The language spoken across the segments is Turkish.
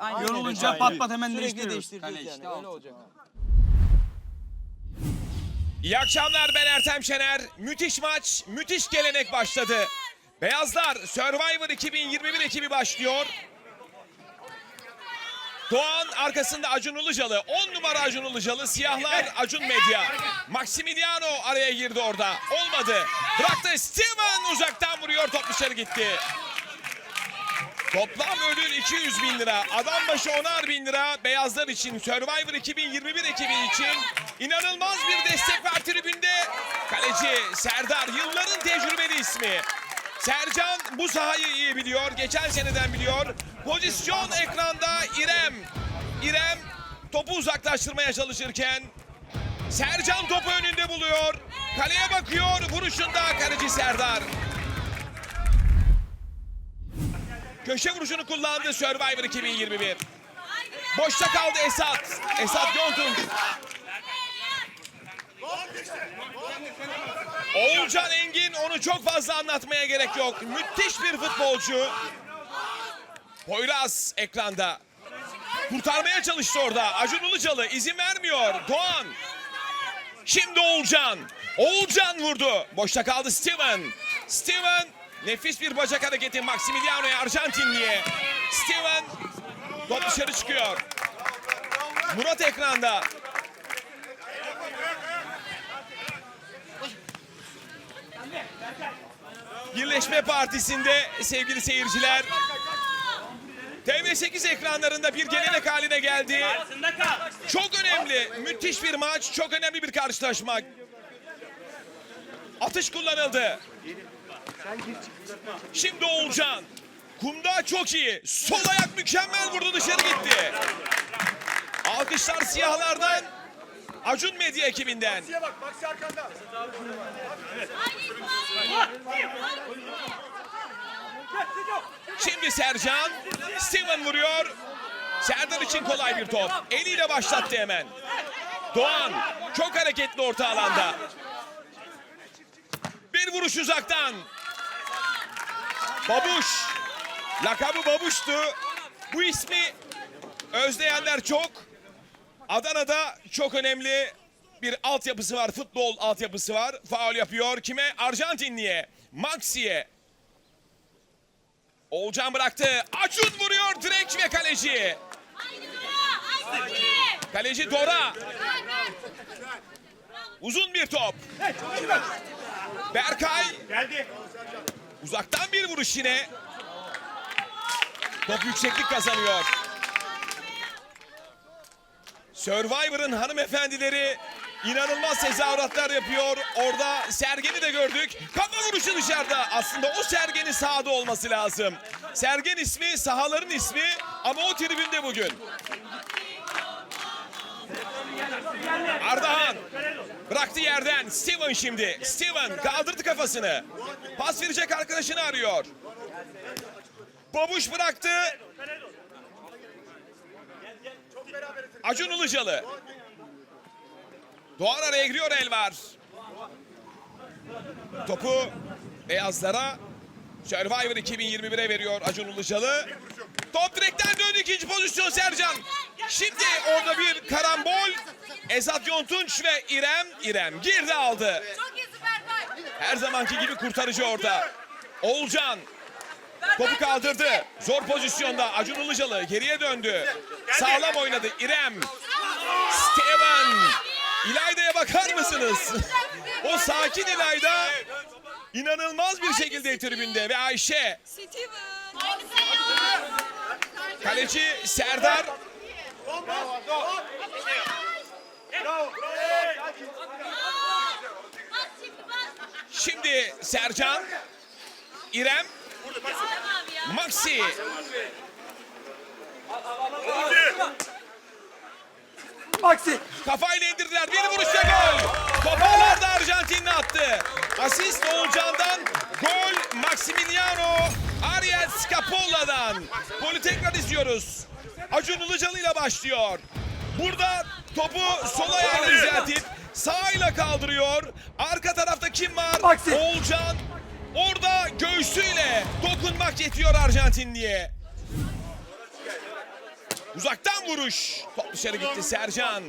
Aynen. Yorulunca Aynen. pat pat hemen Sürekli değiştiriyoruz. değiştireceğiz Kale yani. işte, Öyle altı. olacak. İyi akşamlar ben Ertem Şener. Müthiş maç, müthiş gelenek başladı. Beyazlar Survivor 2021 ekibi başlıyor. Doğan arkasında Acun Ilıcalı. 10 numara Acun Ilıcalı. Siyahlar Acun Medya. Maximiliano araya girdi orada. Olmadı. Bıraktı. Steven uzaktan vuruyor. Top dışarı gitti. Toplam ödül 200 bin lira. Adam başı 10'ar bin lira. Beyazlar için Survivor 2021 ekibi için inanılmaz bir destek var tribünde. Kaleci Serdar yılların tecrübeli ismi. Sercan bu sahayı iyi biliyor. Geçen seneden biliyor. Pozisyon ekranda İrem. İrem topu uzaklaştırmaya çalışırken Sercan topu önünde buluyor. Kaleye bakıyor. Vuruşunda kaleci Serdar. Köşe vuruşunu kullandı Survivor 2021. Boşta kaldı Esat. Esat Yontunç. Oğulcan Engin onu çok fazla anlatmaya gerek yok. Müthiş bir futbolcu. Poyraz ekranda. Kurtarmaya çalıştı orada. Acun Ilıcalı izin vermiyor. Doğan. Şimdi Oğulcan. Oğulcan vurdu. Boşta kaldı Steven. Steven nefis bir bacak hareketi Maximiliano'ya Arjantinli'ye. Steven top dışarı çıkıyor. Murat ekranda. Birleşme Partisi'nde sevgili seyirciler TV8 ekranlarında bir gelenek haline geldi. Çok önemli, müthiş bir maç, çok önemli bir karşılaşma. Atış kullanıldı. Şimdi Oğulcan. Kumda çok iyi. Sol ayak mükemmel vurdu dışarı gitti. Alkışlar siyahlardan. Acun Medya ekibinden. Şimdi Sercan. Steven vuruyor. Serdar için kolay bir top. Eliyle başlattı hemen. Doğan çok hareketli orta alanda. Bir vuruş uzaktan. Babuş. Lakabı Babuş'tu. Bu ismi özleyenler çok. Adana'da çok önemli bir altyapısı var. Futbol altyapısı var. Faul yapıyor. Kime? Arjantinli'ye. Maxi'ye. Olcan bıraktı. Acun vuruyor direkt ve kaleci. Kaleci Dora. Uzun bir top. Berkay. Uzaktan bir vuruş yine. Top yükseklik kazanıyor. Survivor'ın hanımefendileri inanılmaz tezahüratlar yapıyor. Orada Sergen'i de gördük. Kafa vuruşu dışarıda. Aslında o Sergen'in sahada olması lazım. Sergen ismi sahaların ismi ama o tribünde bugün. Ardahan bıraktı yerden. Steven şimdi. Steven kaldırdı kafasını. Pas verecek arkadaşını arıyor. Babuş bıraktı. Acun Ilıcalı. Doğan araya giriyor el var. Topu beyazlara Survivor 2021'e veriyor Acun Ilıcalı. Top direkten döndü ikinci pozisyon Sercan. Şimdi orada bir karambol. Ezat Yontunç ve İrem. İrem girdi aldı. Her zamanki gibi kurtarıcı orada. Oğulcan topu kaldırdı. Zor pozisyonda Acun Ilıcalı geriye döndü. Sağlam oynadı İrem. Steven. İlayda'ya bakar mısınız? o sakin İlayda inanılmaz bir şekilde tribünde ve Ayşe. Steven. Kaleci Serdar. Şimdi Sercan. İrem. Maxi. Maxi. Kafayla indirdiler. Bir vuruşla gol. Toparlarda Arjantinli attı. Asist Oğulcan'dan. Gol Maximiliano Ariel Scapola'dan. Golü tekrar izliyoruz. Acun Ilıcalı ile başlıyor. Burada topu sol ayağıyla düzeltip sağıyla kaldırıyor. Arka tarafta kim var? Maxi. Oğulcan. Orada göğsüyle dokunmak yetiyor Arjantinli'ye. Uzaktan vuruş. Top dışarı gitti Sercan.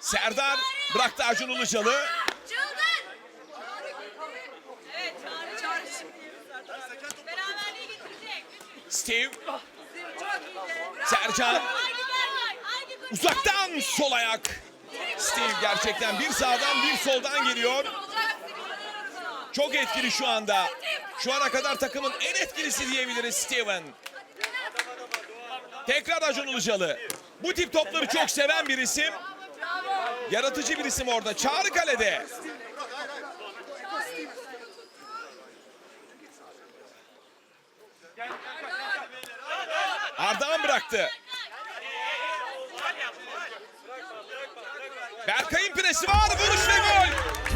Serdar bıraktı Acun Ilıcalı. Çıldır. Evet çağrı çağrı şimdi. Beraberliği getirecek. Steve, iyi. Sercan uzaktan sol ayak. Steve gerçekten bir sağdan bir soldan geliyor. Çok etkili şu anda. Şu ana kadar takımın en etkilisi diyebiliriz Steven. Tekrar Acun Ilıcalı. Bu tip topları çok seven bir isim. Yaratıcı bir isim orada. Çağrı kalede. Bıraktı. Berkay'ın presi var. Vuruş ve gol.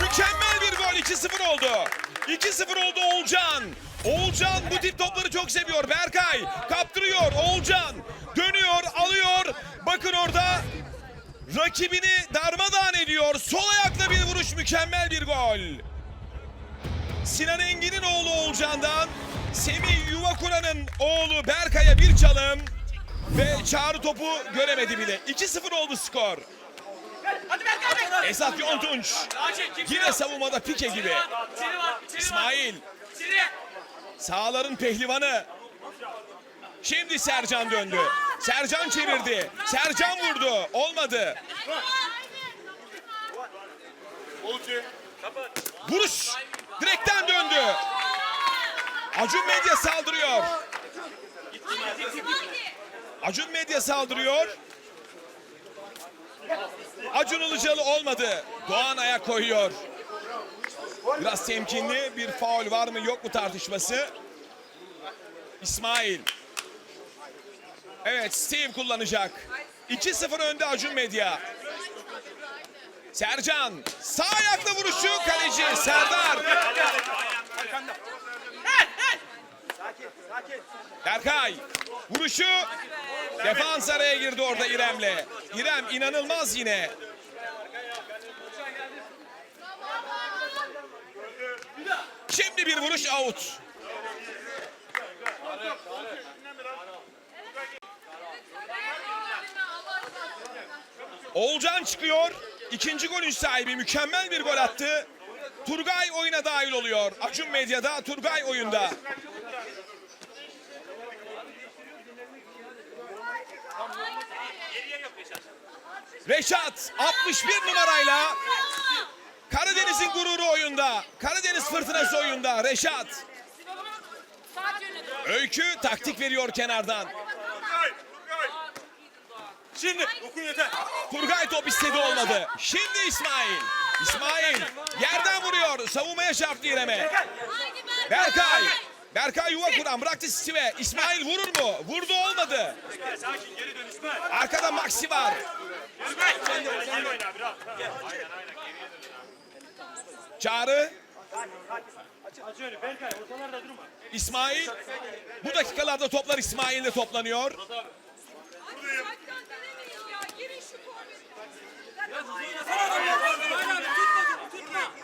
Mükemmel bir gol. 2-0 oldu. 2-0 oldu Oğulcan. Oğulcan bu tip topları çok seviyor. Berkay kaptırıyor. Oğulcan dönüyor, alıyor. Bakın orada rakibini darmadağın ediyor. Sol ayakla bir vuruş. Mükemmel bir gol. Sinan Engin'in oğlu Oğulcan'dan Semih Yuvakura'nın oğlu Berkay'a bir çalım ve Çağrı topu göremedi bile. 2-0 oldu skor. Esat Yontunç yine savunmada pike gibi. İsmail sağların pehlivanı. Şimdi Sercan döndü. Sercan çevirdi. Sercan vurdu. Olmadı. Vuruş direkten döndü. Acun Medya saldırıyor. Acun Medya saldırıyor. Acun Ilıcalı olmadı. Doğan ayak koyuyor. Biraz temkinli bir faul var mı yok mu tartışması. İsmail. Evet Steve kullanacak. 2-0 önde Acun Medya. Sercan sağ ayakla vuruşu kaleci Serdar. Berkay vuruşu defans araya girdi orada İrem'le. İrem inanılmaz yine. Şimdi bir vuruş out. Oğulcan çıkıyor. İkinci golün sahibi mükemmel bir gol attı. Turgay oyuna dahil oluyor. Acun Medya'da Turgay oyunda. Reşat 61 numarayla Karadeniz'in gururu oyunda. Karadeniz fırtınası oyunda. Reşat. Öykü taktik veriyor kenardan. Şimdi okun yeter. Turgay top istedi olmadı. Şimdi İsmail. İsmail yerden vuruyor. Savunmaya çarptı İrem'e. Berkay. Berkay yuva kuran bıraktı Steve'e. İsmail vurur mu? Vurdu olmadı. Arkada Maxi var. Çağrı. İsmail. Bu dakikalarda toplar İsmail'le toplanıyor.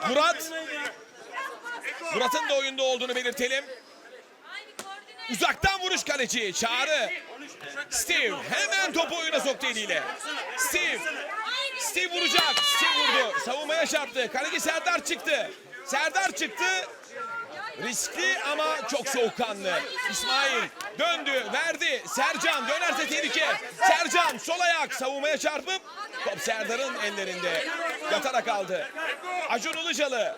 Murat. Murat'ın da oyunda olduğunu belirtelim. Uzaktan vuruş kaleci. Çağrı. Steve hemen topu oyuna soktu eliyle. Steve. Steve vuracak. Steve vurdu. Savunmaya çarptı. Kaleci Serdar çıktı. Serdar çıktı. Riskli ama çok soğukkanlı. İsmail döndü, verdi. Sercan dönerse tehlike. Sercan sol ayak savunmaya çarpıp top Serdar'ın ellerinde. Yatarak aldı. Acun Ilıcalı.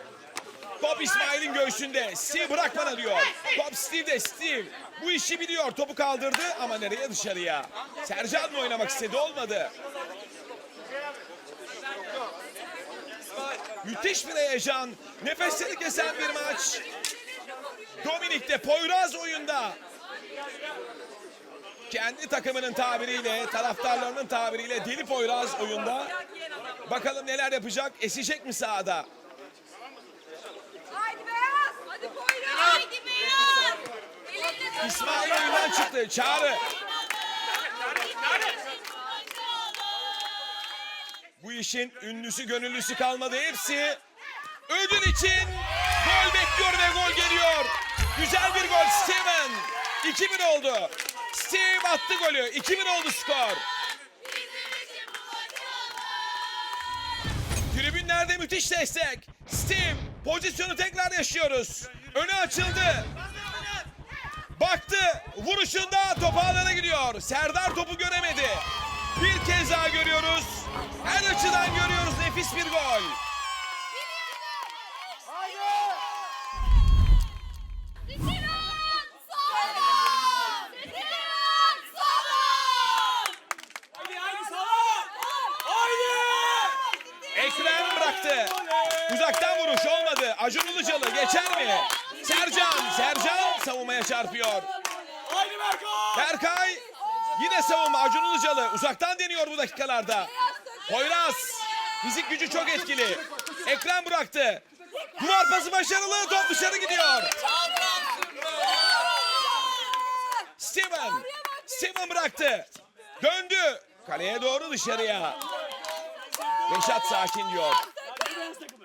Top İsmail'in göğsünde. Steve bırak bana diyor. Top Steve'de Steve. Bu işi biliyor. Topu kaldırdı ama nereye dışarıya. Sercan mı oynamak istedi olmadı. Müthiş bir heyecan. Nefesleri kesen bir maç. Dominik'te Poyraz oyunda. Kendi takımının tabiriyle, taraftarlarının tabiriyle Deli Poyraz oyunda. Bakalım neler yapacak, esecek mi sahada? İsmail oyundan çıktı, Çağrı. Bu işin ünlüsü gönüllüsü kalmadı hepsi. Ödül için gol bekliyor ve gol geliyor. 2-1 oldu. Steve attı golü. 2-1 oldu skor. Tribünlerde müthiş destek. Steve pozisyonu tekrar yaşıyoruz. Önü açıldı. Baktı. Vuruşunda top gidiyor. Serdar topu göremedi. Bir kez daha görüyoruz. Her açıdan görüyoruz nefis bir gol. Ekrem bıraktı. Uzaktan vuruş olmadı. Acun Ilıcalı geçer mi? Sercan, Sercan savunmaya çarpıyor. Berkay yine savunma Acun Ilıcalı uzaktan deniyor bu dakikalarda. Poyraz fizik gücü çok etkili. Ekrem bıraktı. Duvar pası başarılı top dışarı gidiyor. Steven. Steven bıraktı. Döndü. Kaleye doğru dışarıya. Reşat sakin diyor.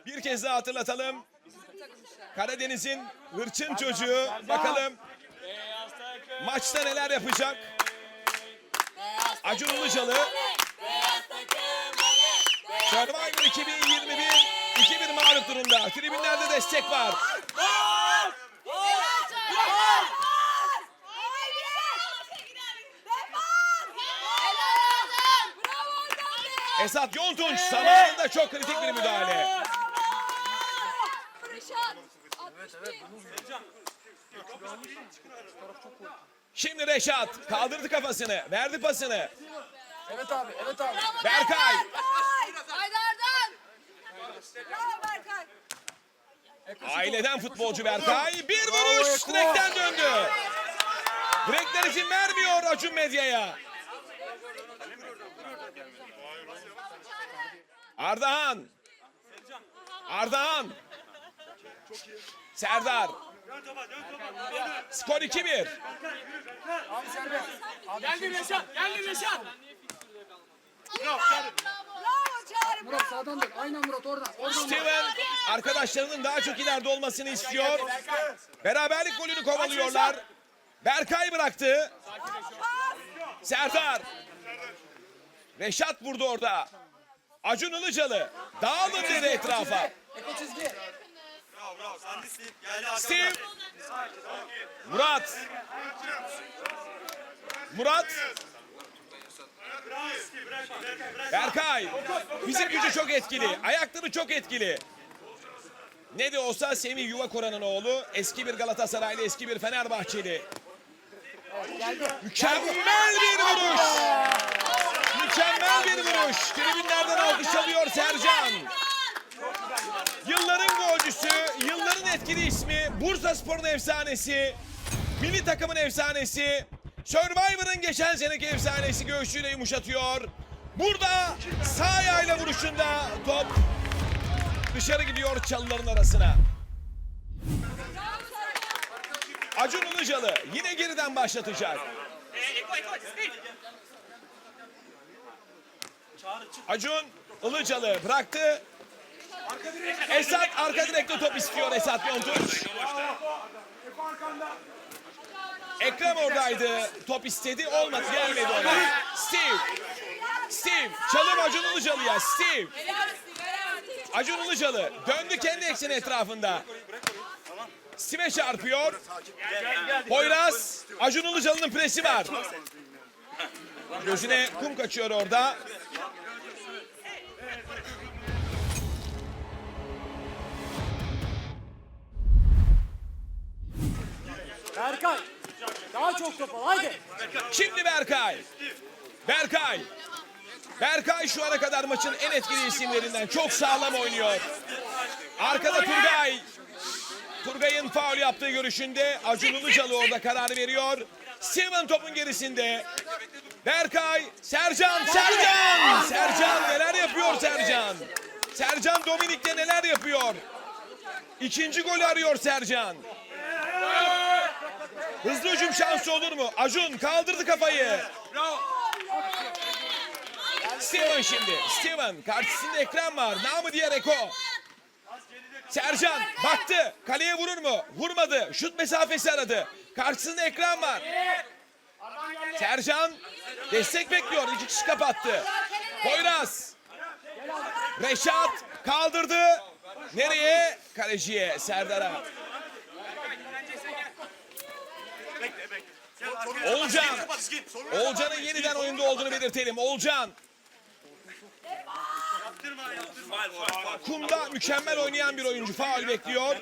Bir kez daha hatırlatalım. Karadeniz'in hırçın çocuğu. Bakalım maçta neler yapacak. Acun Ilıcalı. Survivor 2021 2-1 mağlup durumda. Tribünlerde destek var. Esat Yontunç zamanında çok kritik bir müdahale. Şimdi Reşat kaldırdı kafasını, verdi pasını. Evet abi, evet abi. Berkay. Haydar'dan. Bravo Berkay. Aileden futbolcu Berkay. Bir vuruş direkten döndü. Direkler için vermiyor Acun Medya'ya. Ardahan. Ardahan. Serdar. Dön Dön. Skor 2-1. Abi serbest. Geldi Reşat, geldi Reşat. Bravo Çağrı. Bravo Çağrı. Murat sağdan dön. Aynen Murat oradan. Steven arkadaşlarının daha çok ileride olmasını istiyor. Beraberlik golünü kovalıyorlar. Berkay bıraktı. Serdar. Reşat vurdu orada. Acun Ilıcalı. Dağılın dedi etrafa. Eko çizgi. Steve. Murat. Murat. Berkay. Fizik gücü çok etkili. Ayakları çok etkili. Ne de olsa Semih Yuvakoran'ın oğlu. Eski bir Galatasaraylı, eski bir Fenerbahçeli. Mükemmel bir vuruş. Mükemmel bir vuruş. Tribünlerden alkış alıyor Sercan. Yılların golcüsü, yılların etkili ismi, Bursa Spor'un efsanesi, milli takımın efsanesi, Survivor'ın geçen seneki efsanesi göğsüyle yumuşatıyor. Burada sağ ayağıyla vuruşunda top dışarı gidiyor çalıların arasına. Acun Ilıcalı yine geriden başlatacak. Acun Ilıcalı bıraktı. Esat arka direkte top istiyor Esat Yontunç. Ekrem oradaydı. Top istedi olmadı gelmedi ona. Steve. Steve. Çalım Acun Ilıcalı'ya. Steve. Acun Ilıcalı döndü kendi ekseni etrafında. Steve'e çarpıyor. Poyraz. Acun Ilıcalı'nın presi var. Gözüne kum kaçıyor orada. Berkay. Daha çok top al haydi. Şimdi Berkay. Berkay. Berkay şu ana kadar maçın en etkili isimlerinden. Çok sağlam oynuyor. Arkada Turgay. Turgay'ın faul yaptığı görüşünde Acun Ilıcalı orada karar veriyor. Steven topun gerisinde. Berkay, Sercan, Sercan! Sercan neler yapıyor Sercan? Sercan Dominik'te neler yapıyor? İkinci golü arıyor Sercan. Hızlı hücum şansı olur mu? Acun kaldırdı kafayı. Steven şimdi. Steven karşısında Ekrem var. Namı diğer Eko. Sercan baktı. Kaleye vurur mu? Vurmadı. Şut mesafesi aradı. Karşısında ekran var. Sercan destek bekliyor. İki kişi kapattı. Poyraz. Reşat kaldırdı. Nereye? Kaleciye Serdar'a. Olcan. Olcan'ın yeniden oyunda olduğunu belirtelim. Olcan kumda mükemmel oynayan bir oyuncu. Faul bekliyor.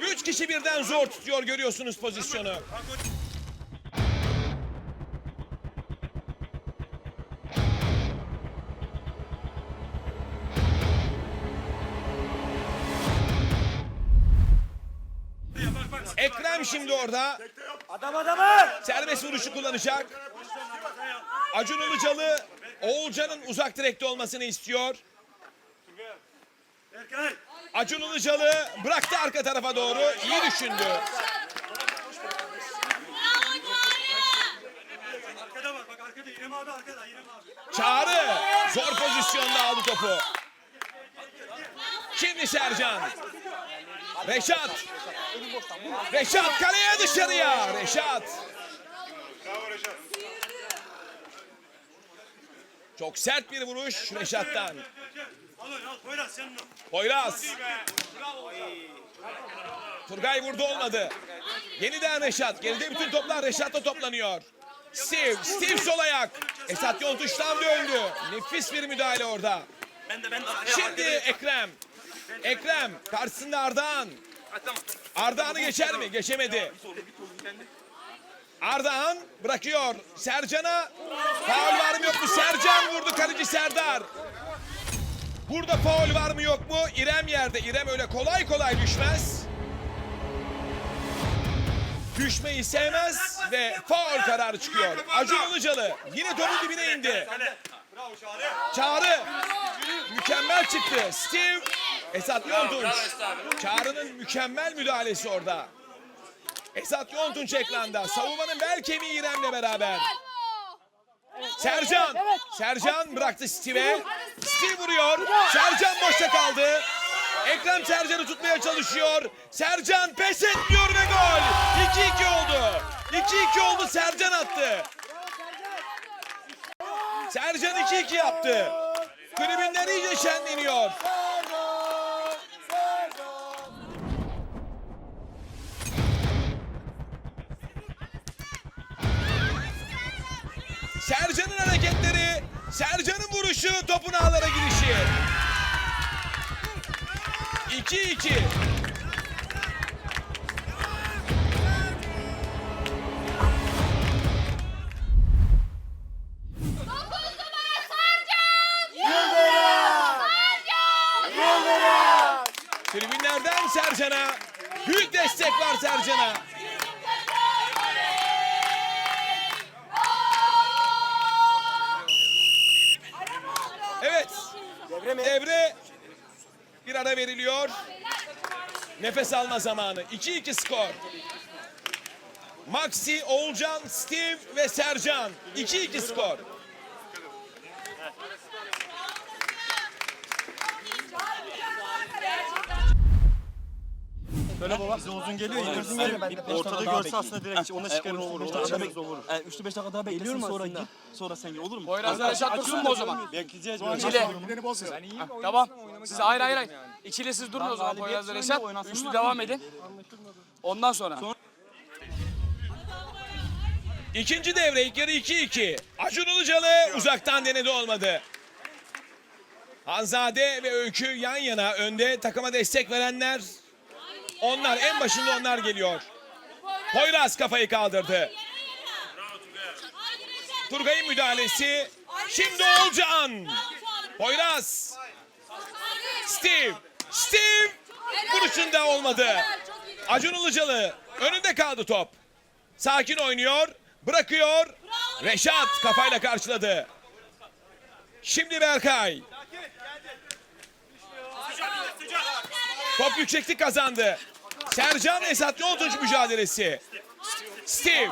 Üç kişi birden zor tutuyor görüyorsunuz pozisyonu. Bak bak. Ekrem şimdi orada. Adam adamı. Serbest vuruşu kullanacak. Acun Ilıcalı Oğulcan'ın uzak direkte olmasını istiyor. Acun Ilıcalı bıraktı arka tarafa doğru. İyi düşündü. Çağrı zor pozisyonda aldı topu. Şimdi Sercan. Reşat. Reşat kaleye dışarıya. Reşat. Çok sert bir vuruş Reşat'tan. Poyraz. Turgay vurdu olmadı. Yeniden Reşat. Geride bütün toplar Reşat'ta toplanıyor. Steve. Steve sol ayak. Esat Yontuş'tan döndü. Nefis bir müdahale orada. Şimdi Ekrem. Ekrem karşısında Ardahan. Ardahan'ı geçer mi? Geçemedi. Ardahan bırakıyor. Sercan'a faul var mı yok mu? Sercan vurdu kaleci Serdar. Burada faul var mı yok mu? İrem yerde. İrem öyle kolay kolay düşmez. Düşmeyi sevmez ve faul kararı çıkıyor. Acun Ilıcalı yine topun dibine indi. Çağrı mükemmel çıktı. Steve Esat Yontunç. Çağrı'nın mükemmel müdahalesi orada. Esat Yontunç ekranda. Savunmanın bel kemiği İrem'le beraber. Sercan. Sercan bıraktı Steve'e. Steve vuruyor. Sercan boşta kaldı. Ekrem Sercan'ı tutmaya çalışıyor. Sercan pes etmiyor ve gol. 2-2 oldu. 2-2 oldu Sercan attı. Sercan 2-2 yaptı. Tribünler iyice şenleniyor. Sercan'ın vuruşu, topun ağlara girişi. 2-2. Veriliyor. Nefes alma zamanı. 2-2 skor. Maxi, Oğulcan, Steve ve Sercan. 2-2 skor. Bize uzun geliyor, uzun geliyor. Ortada görse aslında direkt ona çıkarır olur. Ona çıkarır olur. 3-5 dakika daha beklesin sonra git. Sonra sen gel olur mu? Poyraz'la Reşat dursun mu o zaman? Bekleyeceğiz. İkili. Tamam. Siz hayır hayır hayır. İkili siz durun o zaman Poyraz'la Reşat. Üçlü devam edin. Ondan sonra. İkinci devre ilk yarı 2-2. Acun Ilıcalı uzaktan denedi olmadı. Hanzade ve Öykü yan yana önde takıma destek verenler. Onlar en başında onlar geliyor. Poyraz kafayı kaldırdı. Turgay'ın müdahalesi. Şimdi Olcan. Poyraz. Steve. Steve. Vuruşunda olmadı. Acun Ilıcalı önünde kaldı top. Sakin oynuyor. Bırakıyor. Reşat kafayla karşıladı. Şimdi Berkay. Top yükseklik kazandı. Sercan Esat Yontunç mücadelesi. Steve.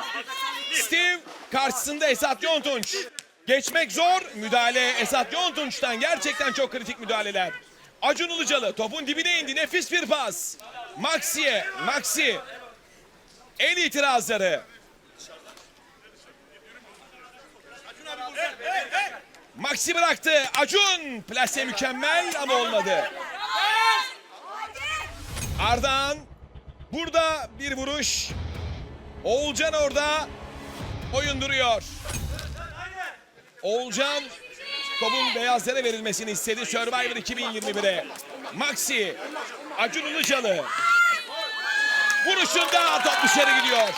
Steve karşısında Esat Yontunç. Geçmek zor. Müdahale Esat Yontunç'tan gerçekten çok kritik müdahaleler. Acun Ilıcalı topun dibine indi. Nefis bir pas. Maxi'ye. Maxi. El itirazları. Maxi bıraktı. Acun. Plase mükemmel ama olmadı. Ardahan. Burada bir vuruş. Oğulcan orada. Oyun duruyor. Oğulcan topun beyazlara verilmesini istedi Survivor 2021'e. Maxi, Acun Ilıcalı. Vuruşunda top dışarı gidiyor.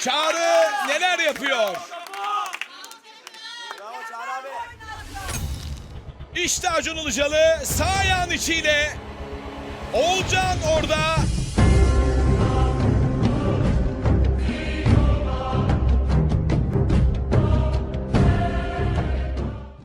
Çağrı neler yapıyor? İşte Acun Ilıcalı sağ ayağın içiyle. Oğulcan orada